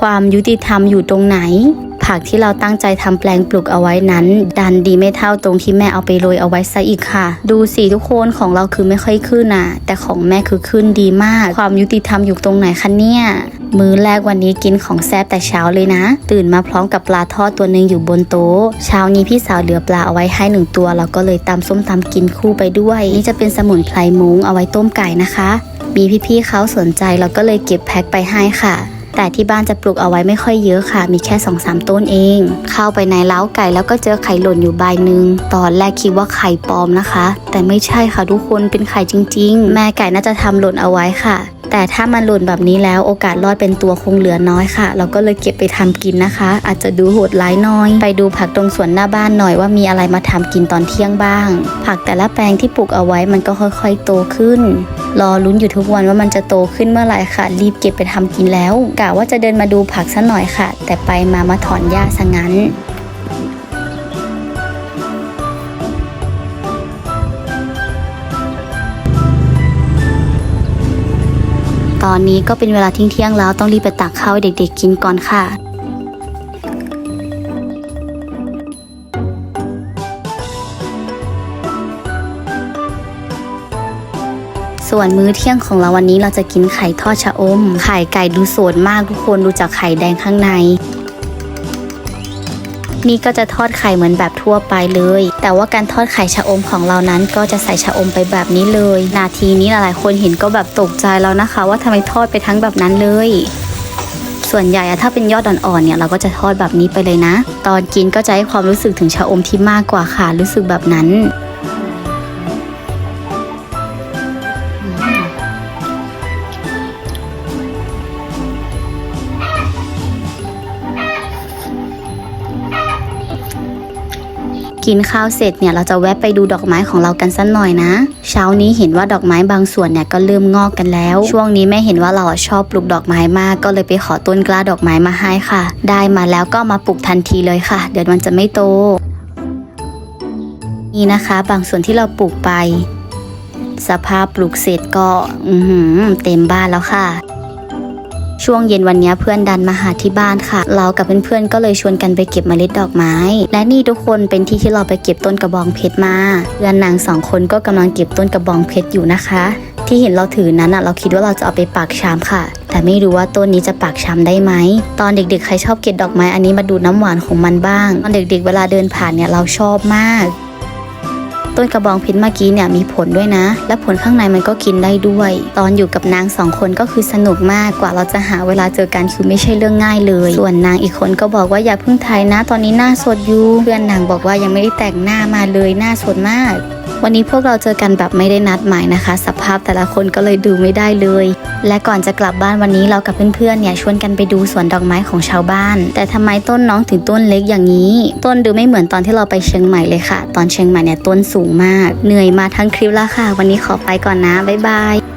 ความยุติธรรมอยู่ตรงไหน ผักที่เราตั้งใจทำแปลงปลูกเอาไว้นั้น ดันดีไม่เท่าตรงที่แม่เอาไปโรยเอาไว้ซะอีกค่ะ ดูสิทุกคนของเราคือไม่ค่อยขึ้นน่ะ แต่ของแม่คือขึ้นดีมาก ความยุติธรรมอยู่ตรงไหนคะเนี่ยมื้อแรกวันนี้กินของแซ่บแต่เช้าเลยนะ ตื่นมาพร้อมกับปลาทอดตัวหนึ่งอยู่บนโต๊ะเช้านี้พี่สาวเหลือปลาเอาไว้ให้หนึ่งตัวเราก็เลยตำส้มตำกินคู่ไปด้วย นี่จะเป็นสมุนไพรมุ้งเอาไว้ต้มไก่นะคะ มีพี่ๆเขาสนใจเราก็เลยเก็บแพ็คไปให้ค่ะ แต่ที่บ้านจะปลูกเอาไว้ไม่ค่อยเยอะค่ะ มีแค่2อสต้นเอง เข้าไปในเล้าไก่แล้วก็เจอไข่หล่นอยู่ใบหนึ่งตอนแรกคิดว่าไข่ปลอมนะคะ แต่ไม่ใช่ค่ะทุกคนเป็นไข่จริง ๆ แม่ไก่น่าจะทำหล่นเอาไว้ค่ะ แต่ถ้ามันหล่นแบบนี้แล้วโอกาสรอดเป็นตัวคงเหลือน้อยค่ะ เราก็เลยเก็บไปทำกินนะคะ อาจจะดูโหดร้ายน้อย ไปดูผักตรงสวนหน้าบ้านหน่อยว่ามีอะไรมาทำกินตอนเที่ยงบ้าง ผักแต่ละแปลงที่ปลูกเอาไว้มันก็ค่อยๆ โตขึ้น รอลุ้นอยู่ทุกวันว่ามันจะโตขึ้นเมื่อไหร่ค่ะ รีบเก็บไปทำกินแล้วกะว่าจะเดินมาดูผักซะหน่อยค่ะ แต่ไปมามาถอนหญ้าซะงั้น ตอนนี้ก็เป็นเวลาทิ้งเที่ยงแล้วต้องรีบไปตักข้าวให้เด็กๆกินก่อนค่ะ ส่วนมื้อเที่ยงของเราวันนี้เราจะกินไข่ทอดชะอม ไข่ไก่ดูสดมากทุกคนดูจากไข่แดงข้างใน นี่ก็จะทอดไข่เหมือนแบบทั่วไปเลย แต่ว่าการทอดไข่ชะอมของเรานั้นก็จะใส่ชะอมไปแบบนี้เลย นาทีนี้หลายๆคนเห็นก็แบบตกใจแล้วนะคะ ว่าทำไมทอดไปทั้งแบบนั้นเลยส่วนใหญ่อะถ้าเป็นยอดอ่อนๆเนี่ยเราก็จะทอดแบบนี้ไปเลยนะ ตอนกินก็จะให้ความรู้สึกถึงชะอมที่มากกว่าค่ะรู้สึกแบบนั้น กินข้าวเสร็จเนี่ยเราจะแวะไปดูดอกไม้ของเรากันสักหน่อยนะ เช้านี้เห็นว่าดอกไม้บางส่วนเนี่ยก็เริ่มงอกกันแล้ว ช่วงนี้แม่เห็นว่าเราอะชอบปลูกดอกไม้มากก็เลยไปขอต้นกล้าดอกไม้มาให้ค่ะ ได้มาแล้วก็มาปลูกทันทีเลยค่ะ เดี๋ยวมันจะไม่โต นี่นะคะ บางส่วนที่เราปลูกไป สภาพปลูกเสร็จก็อืเต็มบ้านแล้วค่ะ ช่วงเย็นวันนี้เพื่อนดันมาหาที่บ้านค่ะ เรากับเพื่อนๆก็เลยชวนกันไปเก็บเมล็ดดอกไม้ และนี่ทุกคนเป็นที่ที่เราไปเก็บต้นกระบองเพชรมาเพื่อนนางสองคนก็กำลังเก็บต้นกระบองเพชรอยู่นะคะ ที่เห็นเราถือนั้นอะเราคิดว่าเราจะเอาไปปักชามค่ะ แต่ไม่รู้ว่าต้นนี้จะปักชามได้ไหมตอนเด็กๆใครชอบเก็บดอกไม้อันนี้มาดูน้ำหวานของมันบ้าง ตอนเด็กๆเวลาเดินผ่านเนี่ยเราชอบมาก ต้นกระบองเพชรเมื่อกี้เนี่ยมีผลด้วยนะ และผลข้างในมันก็กินได้ด้วย ตอนอยู่กับนางสองคนก็คือสนุกมากกว่าเราจะหาเวลาเจอกันคือไม่ใช่เรื่องง่ายเลย ส่วนนางอีกคนก็บอกว่าอย่าเพิ่งถ่ายนะ ตอนนี้หน้าสดอยู่เพื่อนนางบอกว่ายังไม่ได้แต่งหน้ามาเลยหน้าสดมาก วันนี้พวกเราเจอกันแบบไม่ได้นัดหมายนะคะ สภาพแต่ละคนก็เลยดูไม่ได้เลย และก่อนจะกลับบ้านวันนี้เรากับเพื่อนๆเนี่ยชวนกันไปดูสวนดอกไม้ของชาวบ้าน แต่ทำไมต้นน้องถึงต้นเล็กอย่างนี้ ต้นดูไม่เหมือนตอนที่เราไปเชียงใหม่เลยค่ะ ตอนเชียงใหม่เนี่ยต้นสูสูงมาก เหนื่อยมาทั้งคลิปแล้วค่ะ วันนี้ขอไปก่อนนะ บ๊ายบาย